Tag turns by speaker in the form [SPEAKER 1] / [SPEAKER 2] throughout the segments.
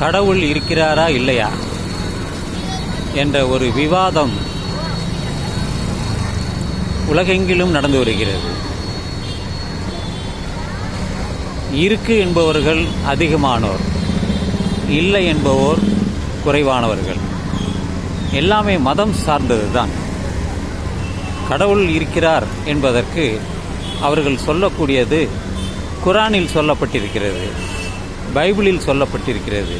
[SPEAKER 1] கடவுள் இருக்கிறாரா இல்லையா என்ற ஒரு விவாதம் உலகெங்கிலும் நடந்து வருகிறது. இருக்கு என்பவர்கள் அதிகமானோர் இல்லை என்பவோர் குறைவானவர்கள். எல்லாமே மதம் சார்ந்தது தான் கடவுள் இருக்கிறார் என்பதற்கு அவர்கள் சொல்லக்கூடியது குரானில் சொல்லப்பட்டிருக்கிறது. பைபிளில் சொல்லப்பட்டிருக்கிறது.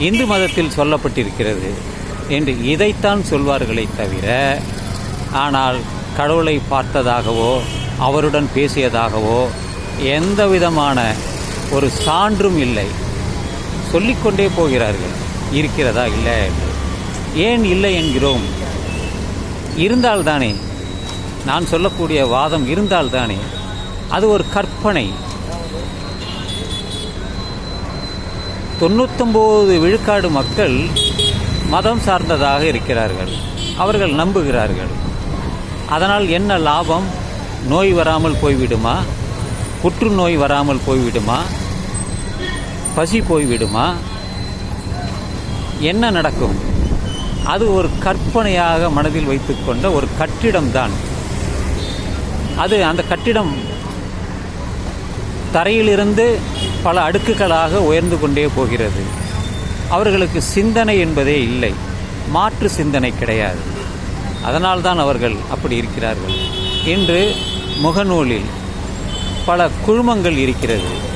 [SPEAKER 1] இந்து மதத்தில் சொல்லப்பட்டிருக்கிறது என்று இதைத்தான் சொல்வார்களே தவிர ஆனால் கடவுளை பார்த்ததாகவோ அவருடன் பேசியதாகவோ எந்த விதமான ஒரு சான்றும் இல்லை. சொல்லிக்கொண்டே போகிறார்கள். இருக்கிறதா இல்லை என்று. ஏன் இல்லை என்கிறோம். இருந்தால்தானே. நான் சொல்லக்கூடிய வாதம் இருந்தால்தானே. அது ஒரு கற்பனை. தொண்ணூத்தொம்பது விழுக்காடு மக்கள் மதம் சார்ந்ததாக இருக்கிறார்கள். அவர்கள் நம்புகிறார்கள். அதனால் என்ன லாபம்? நோய் வராமல் போய்விடுமா? புற்றுநோய் வராமல் போய்விடுமா? பசி போய்விடுமா? என்ன நடக்கும்? அது ஒரு கற்பனையாக மனதில் வைத்துக்கொண்ட ஒரு கட்டிடம்தான். அது அந்த கட்டிடம் தரையிலிருந்து பல அடுக்குகளாக உயர்ந்து கொண்டே போகிறது. அவர்களுக்கு சிந்தனை என்பதே இல்லை. மாற்று சிந்தனை கிடையாது. அதனால்தான் அவர்கள் அப்படி இருக்கிறார்கள். இன்று முகநூலில் பல குழுமங்கள் இருக்கிறது.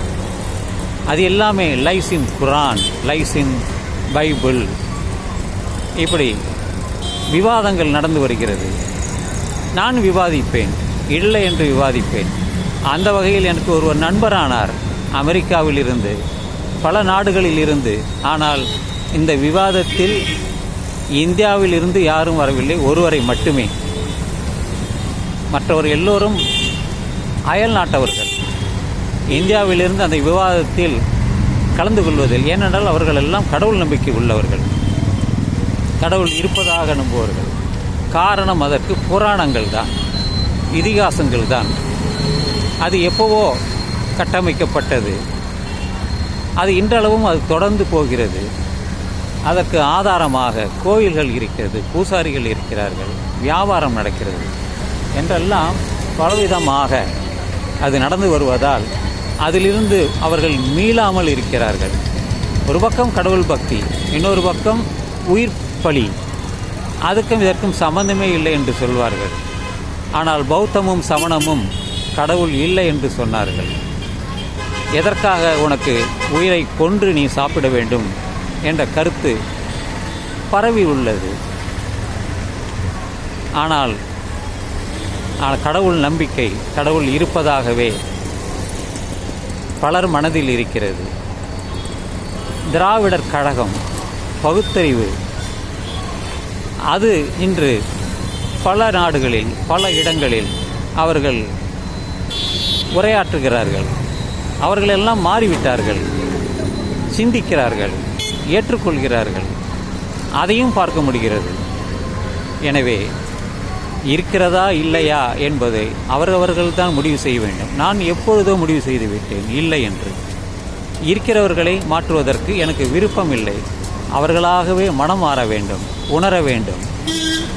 [SPEAKER 1] அது எல்லாமே lies in Quran lies in Bible. இப்படி விவாதங்கள் நடந்து வருகிறது. நான் விவாதிப்பேன் இல்லை என்று விவாதிப்பேன். அந்த வகையில் எனக்கு ஒருவர் நண்பரானார். அமெரிக்காவில் இருந்து பல நாடுகளில் இருந்து ஆனால் இந்த விவாதத்தில் இந்தியாவில் இருந்து யாரும் வரவில்லை ஒருவரை மட்டுமே. மற்றவர் எல்லோரும் அயல் நாட்டவர்கள். இந்தியாவிலிருந்து அந்த விவாதத்தில் கலந்து கொள்வதில் ஏனென்றால் அவர்கள் எல்லாம் கடவுள் நம்பிக்கை உள்ளவர்கள். கடவுள் இருப்பதாக நம்புவார்கள். காரணம் அதற்கு புராணங்கள் தான் இதிகாசங்கள் தான் அது எப்போவோ கட்டமைக்கப்பட்டது. அது இன்றளவும் அது தொடர்ந்து போகிறது. அதற்கு ஆதாரமாக கோயில்கள் இருக்கிறது பூசாரிகள் இருக்கிறார்கள் வியாபாரம் நடக்கிறது என்றெல்லாம் பலவிதமாக அது நடந்து வருவதால் அதிலிருந்து அவர்கள் மீளாமல் இருக்கிறார்கள். ஒரு பக்கம் கடவுள் பக்தி இன்னொரு பக்கம் உயிர் பலி. அதுக்கும் இதற்கும் சம்பந்தமே இல்லை என்று சொல்வார்கள். ஆனால் பௌத்தமும் சமணமும் கடவுள் இல்லை என்று சொன்னார்கள். எதற்காக உனக்கு உயிரை கொன்று நீ சாப்பிட வேண்டும் என்ற கருத்து பரவி உள்ளது. ஆனால் ஆனால் கடவுள் நம்பிக்கை கடவுள் இருப்பதாகவே பலர் மனதில் இருக்கிறது. திராவிடர் கழகம் பகுத்தறிவு அது இன்று பல நாடுகளில் பல இடங்களில் அவர்கள் உரையாற்றுகிறார்கள். அவர்கள் எல்லாம் மாறிவிட்டார்கள். சிந்திக்கிறார்கள். ஏற்றுக்கொள்கிறார்கள். அதையும் பார்க்க முடிகிறது. எனவே இருக்கிறதா இல்லையா என்பதை அவரவர்கள் தான் முடிவு செய்ய வேண்டும். நான் எப்பொழுதோ முடிவு செய்து விட்டேன். இல்லை என்று. இருக்கிறவர்களை மாற்றுவதற்கு எனக்கு விருப்பம் இல்லை அவர்களாகவே மனம் மாற வேண்டும். உணர வேண்டும்.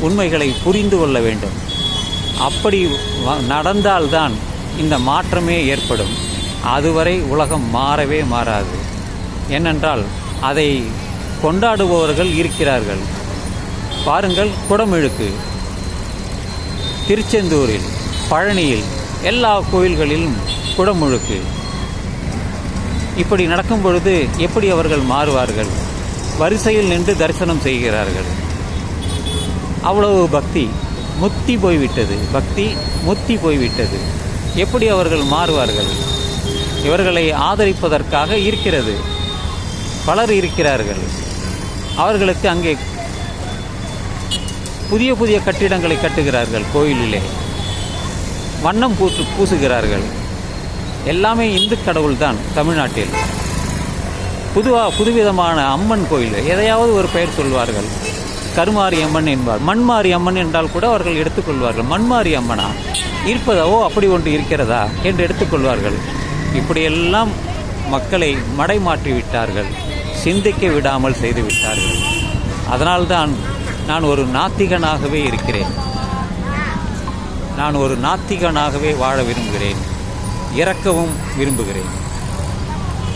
[SPEAKER 1] உண்மைகளை புரிந்து கொள்ள வேண்டும். அப்படி நடந்தால்தான் இந்த மாற்றமே ஏற்படும். அதுவரை உலகம் மாறவே மாறாது. ஏனென்றால் அதை கொண்டாடுபவர்கள் இருக்கிறார்கள். பாருங்கள் குடமிழுக்கு. திருச்செந்தூரில் பழனியில் எல்லா கோயில்களிலும் குடமுழுக்கு. இப்படி நடக்கும் பொழுது எப்படி அவர்கள் மாறுவார்கள்? வரிசையில் நின்று தரிசனம் செய்கிறார்கள். அவ்வளவு பக்தி முத்தி போய்விட்டது. பக்தி முத்தி போய்விட்டது. எப்படி அவர்கள் மாறுவார்கள்? இவர்களை ஆதரிப்பதற்காக இருக்கிறது. பலர் இருக்கிறார்கள். அவர்களுக்கு அங்கே புதிய புதிய கட்டிடங்களை கட்டுகிறார்கள் கோயிலிலே. வண்ணம் பூசு பூசுகிறார்கள். எல்லாமே இந்து கடவுள் தான் தமிழ்நாட்டில். புதுவா புதுவிதமான அம்மன் கோயில். எதையாவது ஒரு பெயர் சொல்வார்கள். கருமாரி அம்மன் என்பார். மண்மாரி அம்மன் என்றால் கூட அவர்கள் எடுத்துக்கொள்வார்கள். மண்மாரி அம்மனா? இருப்பதா ஓ அப்படி ஒன்று இருக்கிறதா? என்று எடுத்துக்கொள்வார்கள். இப்படியெல்லாம் மக்களை மடைமாற்றி விட்டார்கள் சிந்திக்க விடாமல் செய்து விட்டார்கள் அதனால்தான் நான் ஒரு நாத்திகனாகவே இருக்கிறேன். நான் ஒரு நாத்திகனாகவே வாழ விரும்புகிறேன். இறக்கவும் விரும்புகிறேன்.